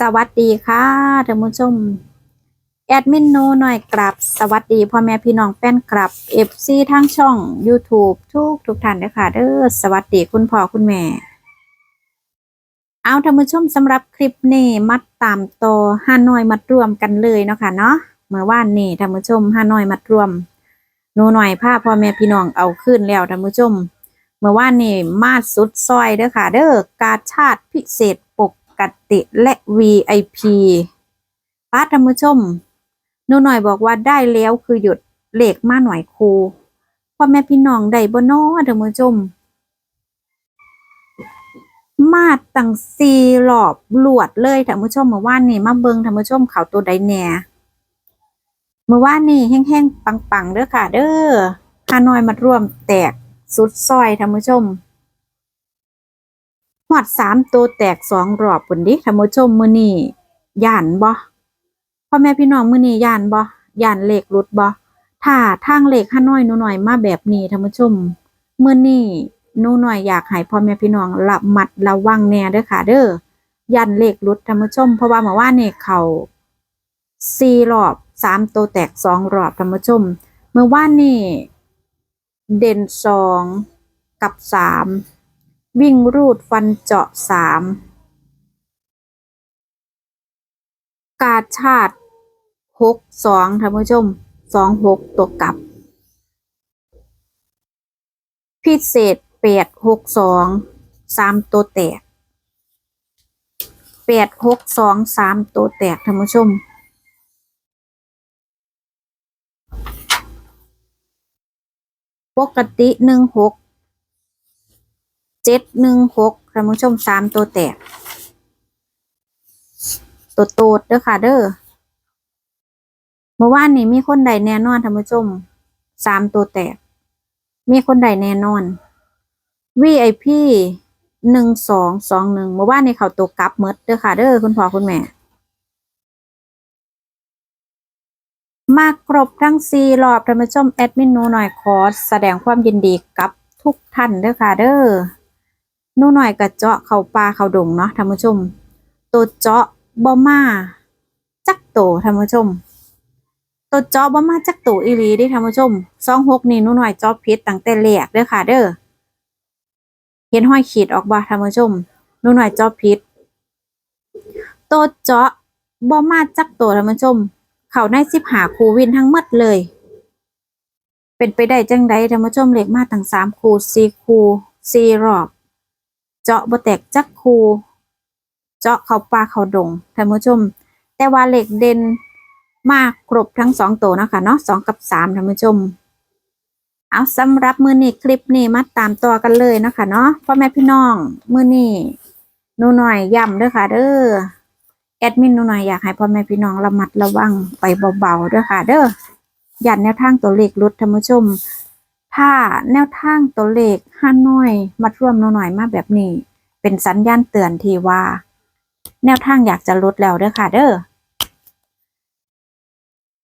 สวัสดีค่ะท่านผู้ชม แอดมินโนหน่อยกลับ สวัสดีพ่อแม่พี่น้องแป้นกลับเอฟซีทั้งช่อง YouTube ทุกทุกท่านเลยค่ะเด้อสวัสดีคุณพ่อคุณแม่ เอาท่านผู้ชมสำหรับคลิปนี้มัดตามโตอฮานอยมัดรวมกันเลยเนาะค่ะเนาะเมื่อวานนี้ท่านผู้ชมฮานอยมัดรวมหนูหน่อยผ้าพ่อแม่พี่น้องเอาขึ้นแล้วท่านผู้ชมเมื่อวานนี้มาดสุดซอยเด้อค่ะ เด้อกาชาติพิเศษปก ติและ VIP ป้าท่านผู้ชมหนูหน่อยบอกว่าได้แล้วคือหยุดเลขมาหน่อยครูพ่อแม่พี่น้องได้บ่น้อท่านผู้ชม มาตั้งสี่รอบลวดเลยท่านผู้ชมเมื่อวานนี้มาเบิงท่านผู้ชมเขาตัวใดแหน่เมื่อวานนี้แห้งๆปังๆเด้อค่ะ เด้อฮาน้อยมาร่วมแตกสุดซอยท่านผู้ชม หอดสามตัวแตกสองรอบปุ่นดิท่านผู้ชมมือนี้ย่านบ่พ่อแม่พี่น้องมือนี้ย่านบ่ย่านเลขหลุดบ่ถ้าทางเลขฮาน้อยหนูหน่อยมาแบบนี้ท่านผู้ชมมือนี้หนูหน่อยอยากให้พ่อแม่พี่น้องระมัดระวังแน่เด้อค่ะ เด้อยันเลขหลุดท่านผู้ชม เพราะว่าเมื่อวานนี่เขาสี่รอบสามตัวแตกสองรอบท่านผู้ชม เมื่อวานนี่เด่นสองกับสาม วิ่งรูดฟันเจาะสามกาชาติหกสองท่านผู้ชมสองหกตัวกลับ พิเศษแปดหกสองสามตัวแตกแปดหกสองสามตัวแตกท่านผู้ชมปกติหนึ่งหก เจ็ดหนึ่งหกท่านผู้ชมสามตัวแตก ตัวโตดเด้อค่ะเด้อเมื่อวานนี้มีคนใดแน่นอนท่านผู้ชมสามตัวแตก มีคนใดแน่นอน VIP หนึ่งสองสองหนึ่งเมื่อวานนี้เขาตัวกลับเมดเด้อค่ะเด้อคุณพ่อคุณแม่มาครบทั้งสี่รอบท่านผู้ชมแอดมินนูหน่อยขอแสดงความยินดีกับทุกท่านเด้อค่ะเด้อ นูหน่อยกระเจาะเข้าป่าเข้าดงเนาะท่านผู้ชม ตัวเจาะบ่มาจักโตท่านผู้ชม ตัวเจาะบ่มาจักโตอีหลีด้ท่านผู้ชมสองหกนี่นูหน่อยเจาะผิดตั้งแต่แรกเด้อค่ะ เด้อเห็นห้อยขีดออกบ่ท่านผู้ชมนูหน่อยเจาะผิดตัวเจาะบ่มาจักโตท่านผู้ชม เขาในสิบหาคูวินทั้งหมดเลย เป็นไปได้จังใดท่านผู้ชมเหล็กมาตั้งสามคูสี่คูสี่รอบ เจาะบ่แตกจักคูเจาะเขาปลาเขาดงท่านผู้ชม แต่ว่าเหล็กเด่นมากครบทั้งสองตัวนะคะเนาะสองกับสามท่านผู้ชม เอาสำหรับมือนี้คลิปนี้มาตามต่อกันเลยนะคะเนาะพ่อแม่พี่น้องมือนี้หนูหน่อยย้ำด้อค่ะ เด้อแอดมินหนูหน่อยอยากให้พ่อแม่พี่น้องระมัดระวังไปเบาๆด้วยค่ะ เด้อยันแนวทางตัวเลขลดท่านผู้ชม ถ้าแนวทางตัวเลขห้าน้อยมาร่วมนูหน่อยมาแบบนี้ เป็นสัญญาณเตือนที่ว่า แนวทางอยากจะลดแล้วเด้อค่ะ เด้อ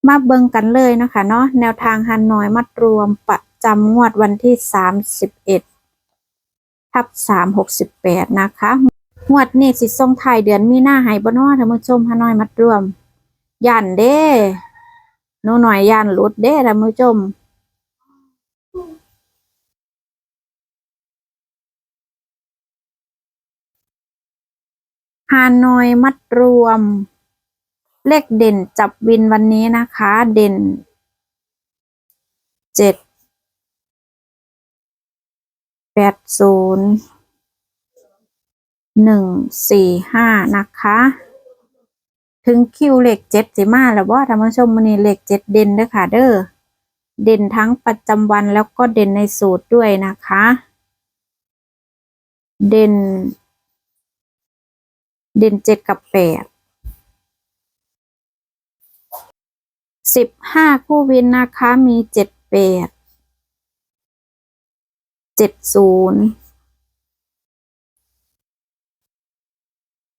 มาเบิ่งกันเลยนะคะเนาะแนวทางฮันน้อยมัดรวมประจำงวดวันที่สามสิบเอ็ดทับสามหกสิบแปดนะคะ งวดนี้สิส่งไทยเดือนมีหน้าให้บ่น้อท่านผู้ชมฮานอยมัดรวม ย่านเด้หนูหน่อยย่านลุดเด้ท่านผู้ชม ฮานอยมัดรวม เลขเด่นจับวินวันนี้นะคะ เด่นเจ็ดแปดศูนย์หนึ่งสี่ห้านะคะ ถึงคิวเลขเจ็ดสิมาแล้วว่าท่านผู้ชมมันนี้เลขเจ็ดเด่นเด้อค่ะ เด้อเด่นทั้งประจำวันแล้วก็เด่นในสูตรด้วยนะคะ เด่น เด่นเจ็ดกับแปดสิบห้าคู่วินนะคะมีเจ็ดแปดเจ็ดศูนย์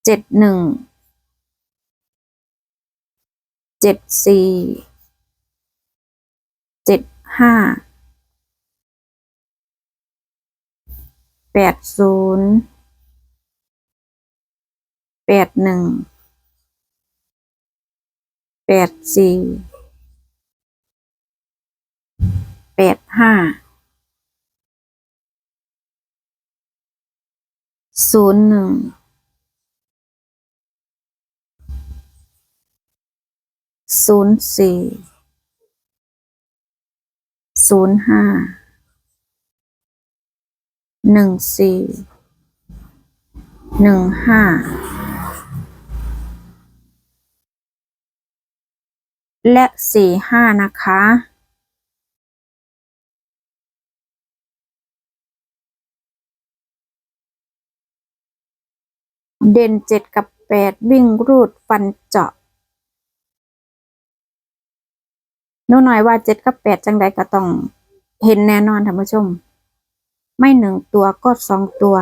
เจ็ดหนึ่งเจ็ดสี่เจ็ดห้าแปดศูนย์ แปดหนึ่งแปดสี่แปดห้าศูนย์หนึ่งศูนย์สี่ศูนย์ห้าหนึ่งสี่หนึ่งห้า และสี่ห้านะคะเด่นเจ็ดกับแปดวิ่งรูดฟันเจาะนูหน่อยว่าเจ็ดกับแปดจังใดก็ต้องเห็นแน่นอนท่านผู้ชม ไม่หนึ่งตัวก็สองตัว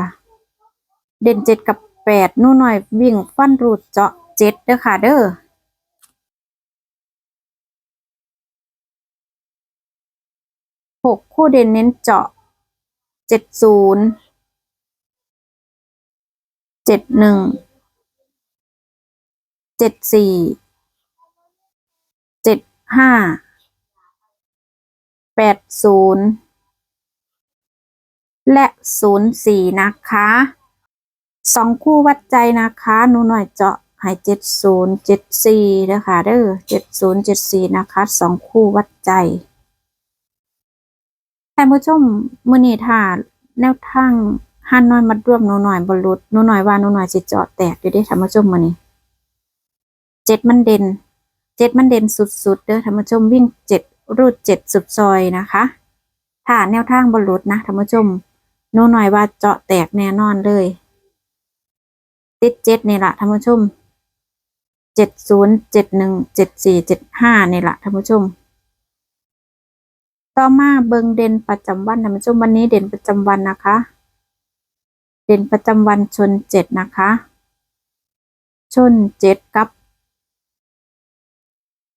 เด่นเจ็ดกับแปดนูหน่อยวิ่งฟันรูดเจาะเจ็ดเด้อค่ะเด้อ หกคู่เด่นเน้นเจาะเจ็ดศูนย์เจ็ดหนึ่งเจ็ดสี่เจ็ดห้าแปดศูนย์และศูนย์สี่นะคะสองคู่วัดใจนะคะหนูหน่อยเจาะให้เจ็ดศูนย์เจ็ดสี่นะคะเด้อเจ็ดศูนย์เจ็ดสี่นะคะสองคู่วัดใจ ท่านผู้ชมมื้อนี้ถ้าแนวทางหันน้อยมัดรวมหนูหน่อยบรุษหนูหน่อยว่าหนูหน่อยสิเจาะแตกอยู่เด้ท่านผู้ชมมื้อนี้เจ็ดมันเด่นเจ็ดมันเด่นสุดๆเด้อท่านผู้ชมวิ่งเจ็ดรูดเจ็ดสุดซอยนะคะถ้าแนวทางบรุษนะท่านผู้ชมหนูหน่อยว่าเจาะแตกแน่นอนเลย ติดเจ็ดนี่ละท่านผู้ชมเจ็ดศูนย์เจ็ดหนึ่งเจ็ดสี่เจ็ดห้านี่ละท่านผู้ชม ต่อมาเบิงเด่นประจำวันท่านผู้ชมวันนี้เด่นประจำวันนะคะ เด่นประจำวันชนเจ็ดนะคะ ชนเจ็ดกับ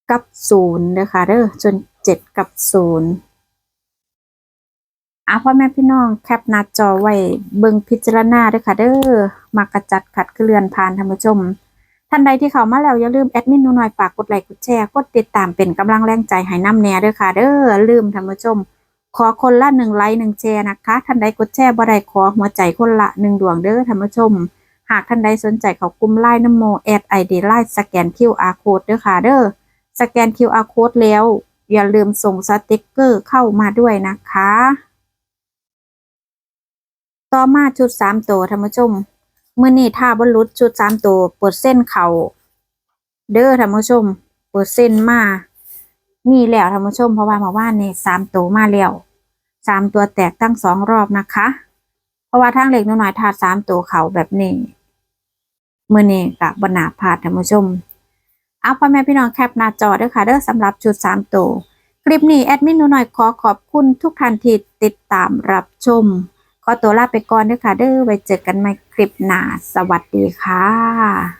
กับศูนย์นะคะเด้อชนเจ็ดกับศูนย์อะพ่อแม่พี่น้องแคปหน้าจอไว้เบิงพิจารณาด้วยค่ะเด้อมากระจัดขัดเคลื่อนผ่านท่านผู้ชม ท่านใดที่เข้ามาแล้วอย่าลืมแอดมินหนูหน่อยฝากกดไลค์กดแชร์กดติดตามเป็นกำลังแรงใจให้น้ำแน่ด้วยค่ะ เด้อลืมท่านผู้ชม ขอคนละหนึ่งไลค์หนึ่งแชร์นะคะ ท่านใดกดแชร์บ่ได้ขอหัวใจคนละหนึ่งดวงเด้อท่านผู้ชม หากท่านใดสนใจเขากลุ่มไลน์น้ำโมแอดไอเดียไลน์สแกน QR code เด้อค่ะเด้อสแกน QR code แล้ว อย่าลืมส่งสติกเกอร์เข้ามาด้วยนะคะ ต่อมาชุดสามตัวท่านผู้ชม เมื่อนี้ถ้าบรรลุชุดสามตัวเปิดเส้นเขาเด้อท่านผู้ชม เปิดเส้นมา มีแล้วท่านผู้ชมเพราะว่าเมาว่านนี่สามตัวมาแล้วสามตัวแตกตั้งสองรอบนะคะ เพราะว่าทางเหล็กน้อยถาดสามตัวเขาแบบนี้เมื่อนี้กับบนาพาท่านผู้ชมเอาพ่อแม่พี่น้องแคปหน้าจอเด้อค่ะเด้อสำหรับชุดสามตัวคลิปนี้แอดมินหนูหน่อยขอขอบคุณทุกท่านที่ติดตามรับชม ขอตัวลาไปก่อนเด้อค่ะ เด้อไว้เจอกันใหม่คลิปหน้า สวัสดีค่ะ